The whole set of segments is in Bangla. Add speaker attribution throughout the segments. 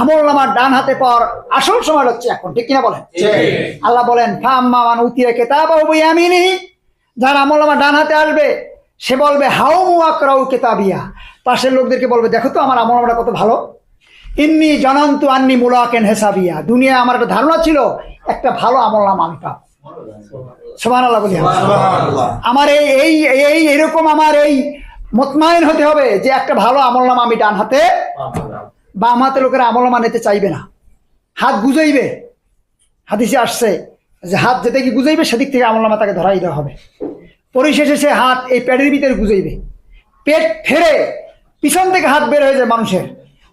Speaker 1: আমল নামার ডান হাতে পর আসল সময় হচ্ছে এখন ঠিক কিনা বলেন? আল্লাহ বলেন ফাম্মা মান উতিয়ে কেতাব ইয়ামিনি যার আমল নামা ডান হাতে আসবে সে বলবে হাউ মুআকরাউ কেতাবিয়া পাশের লোকদেরকে বলবে দেখো তো আমার আমল নামাটা কত ভালো। ইন্নি জানান্তু আন্নি মুলাকেন হেসাবিয়া দুনিয়া আমার একটা ধারণা ছিল একটা ভালো আমল নাম আমি পাবো। সোমান আল্লাহ বলি আমার এই এই এই এরকম আমার এই মতমাইন হতে হবে যে একটা ভালো আমল নাম আমি ডান হাতে বাম হাতে লোকেরা আমল নামা নিতে চাইবে না। হাত গুজাইবে। হাদিসে আসছে যে হাত যেতে কি গুজাইবে সেদিক থেকে আমল নামা তাকে ধরাই দেওয়া হবে। পরিশেষে সে হাত এই পেটের ভিতরে গুজাইবে। পেট ফেরে পিছন থেকে হাত বের হয়ে যায় মানুষের।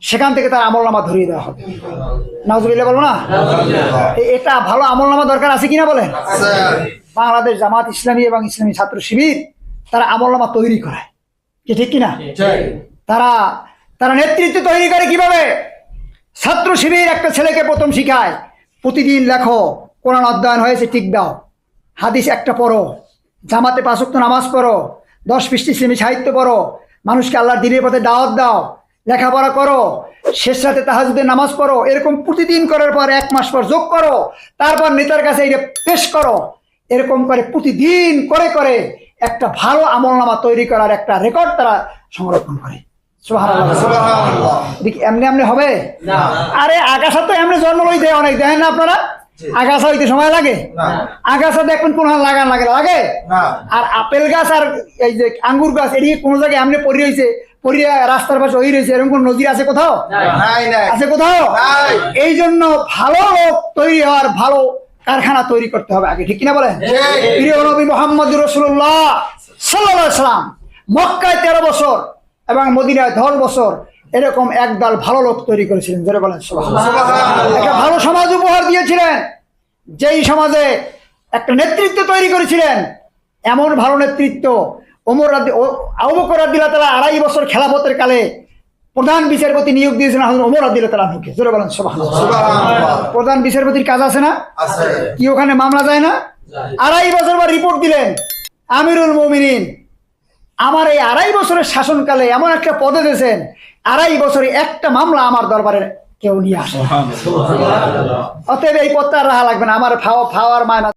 Speaker 1: সেখান থেকে তার আমল নামা ধরিয়ে দেওয়া হবে। নাজুবিল্লা বলো না? এটা ভালো আমল নামা দরকার আছে কিনা বলেন? বাংলাদেশ জামাত ইসলামী এবং ইসলামী ছাত্র শিবির তারা আমল নামা তৈরি করায়। কি ঠিক কিনা? তারা তারা নেতৃত্ব তৈরি করে কীভাবে? ছাত্র শিবির একটা ছেলেকে প্রথম শিখায়। প্রতিদিন লেখো, কোরআন অধ্যয়ন হয়েছে, টিক দাও। হাদিস একটা পড়ো। জামাতে পাঁচক্ত নামাজ পড়ো। দশ পৃষ্টি শ্রেণি সাহিত্য পড়ো। মানুষকে আল্লাহর দিনের পথে দাওয়াত দাও। লেখাপড়া করো। শেষ রাতে তাহাজুদের নামাজ পড়ো। এরকম প্রতিদিন করার পর এক মাস পর যোগ করো। তারপর নেতার কাছে এটা পেশ করো। এরকম করে প্রতিদিন করে করে একটা ভালো আমলনামা তৈরি করার একটা রেকর্ড তারা সংরক্ষণ করে। এমনি এমনি হবে? আরে আগাছা তো এমনি জন্ম অনেক দেখেন না আপনারা? আগাছা হইতে সময় লাগে? আগাছা দেখবেন কোন হাল লাগান লাগে লাগে? আর আপেল গাছ আর এই যে আঙ্গুর গাছ এদিকে কোন জায়গায় এমনি পড়ি রয়েছে পড়িয়া রাস্তার পাশে ওই রয়েছে এরকম কোন নদীর আছে কোথাও? আছে কোথাও? এই জন্য ভালো লোক তৈরি হওয়ার ভালো কারখানা তৈরি করতে হবে আগে ঠিক কিনা বলেন? প্রিয় নবী মোহাম্মদ রসুল্লাহ সাল্লাহ সাল্লাম মক্কায় তেরো বছর এবং মদিনায় দশ বছর এরকম একদল ভালো লোক তৈরি করেছিলেন জোরে বলেন একটা ভালো সমাজ উপহার দিয়েছিলেন যেই সমাজে একটা নেতৃত্ব তৈরি করেছিলেন। এমন ভালো নেতৃত্ব ওমর আবকর রাদিল্লাহ তালা আড়াই বছর খেলাফতের কালে প্রধান বিচারপতি নিয়োগ দিয়েছেন ওমর রাদিল্লাহ তালা নুকে জোরে বলেন। প্রধান বিচারপতির কাজ আছে না? কি ওখানে মামলা যায় না? আড়াই বছর পর রিপোর্ট দিলেন আমিরুল মমিনিন আমার এই আড়াই বছরের শাসনকালে এমন একটা পদে দিয়েছেন আড়াই বছরে একটা মামলা আমার দরবারে কেউ নিয়ে আসে অতএব এই পদটা আর রাহা লাগবে না আমার ফাওয়া ফাওয়ার মায়না